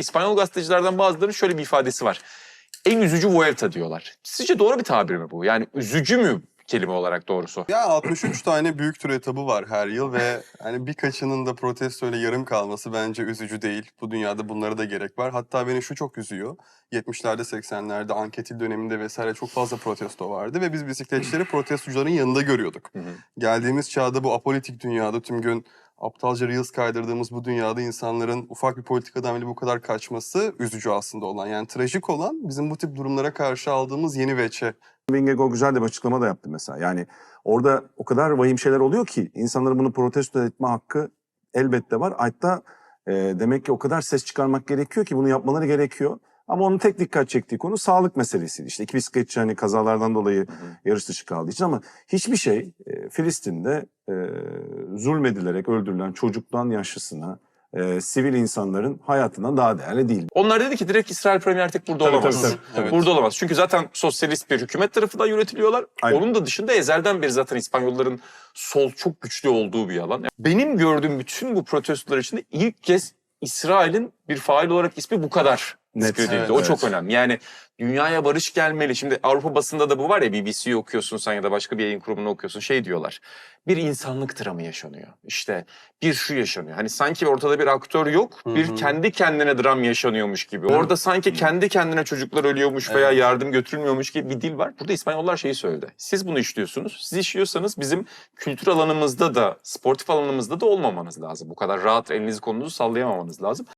İspanyol gazetecilerden bazılarının şöyle bir ifadesi var. En üzücü Vuelta diyorlar. Sizce doğru bir tabir mi bu? Yani üzücü mü kelime olarak doğrusu? Ya 63 tane büyük tur etabı var her yıl ve hani birkaçının da protestoyla yarım kalması bence üzücü değil. Bu dünyada bunlara da gerek var. Hatta beni şu çok üzüyor. 70'lerde 80'lerde anketil döneminde vesaire çok fazla protesto vardı ve biz bisikletçileri protestocuların yanında görüyorduk. Geldiğimiz çağda bu apolitik dünyada tüm gün aptalca reels kaydırdığımız bu dünyada insanların ufak bir politikadan bile bu kadar kaçması üzücü aslında olan. Yani trajik olan bizim bu tip durumlara karşı aldığımız yeni veçe. Wingego güzel de bir açıklama da yaptı mesela. Yani orada o kadar vahim şeyler oluyor ki insanların bunu protesto etme hakkı elbette var. Hatta e, demek ki o kadar ses çıkarmak gerekiyor ki bunu yapmaları gerekiyor. Ama onun tek dikkat çektiği konu sağlık meselesiydi. İşte iki bisikletçi hani kazalardan dolayı yarış dışı kaldığı için ama hiçbir şey e, Filistin'de e, zulmedilerek öldürülen çocuktan yaşlısına e, sivil insanların hayatından daha değerli değil. Onlar dedi ki direkt İsrail Premier Tek burada Tabii, olamaz. tabii, tabii. Evet. Burada olamaz. Çünkü zaten sosyalist bir hükümet tarafından yönetiliyorlar. Aynen. Onun da dışında ezelden beri zaten İspanyolların sol çok güçlü olduğu bir alan. Benim gördüğüm bütün bu protestolar içinde ilk kez İsrail'in bir fail olarak ismi bu kadar Net. zikredildi. Evet, o evet. çok önemli. Yani dünyaya barış gelmeli. Şimdi Avrupa basında da bu var ya BBC'yi okuyorsun sen ya da başka bir yayın kurumunu okuyorsun. Şey diyorlar. Bir insanlık dramı yaşanıyor. İşte bir şu yaşanıyor. Hani sanki ortada bir aktör yok. Hı Bir kendi kendine dram yaşanıyormuş gibi. Orada sanki kendi kendine çocuklar ölüyormuş veya Evet. yardım götürülmüyormuş gibi bir dil var. Burada İspanyollar şeyi söyledi. Siz bunu işliyorsunuz. Siz işliyorsanız bizim kültür alanımızda da, sportif alanımızda da olmamanız lazım. Bu kadar rahat elinizi kolunuzu sallayamamanız lazım.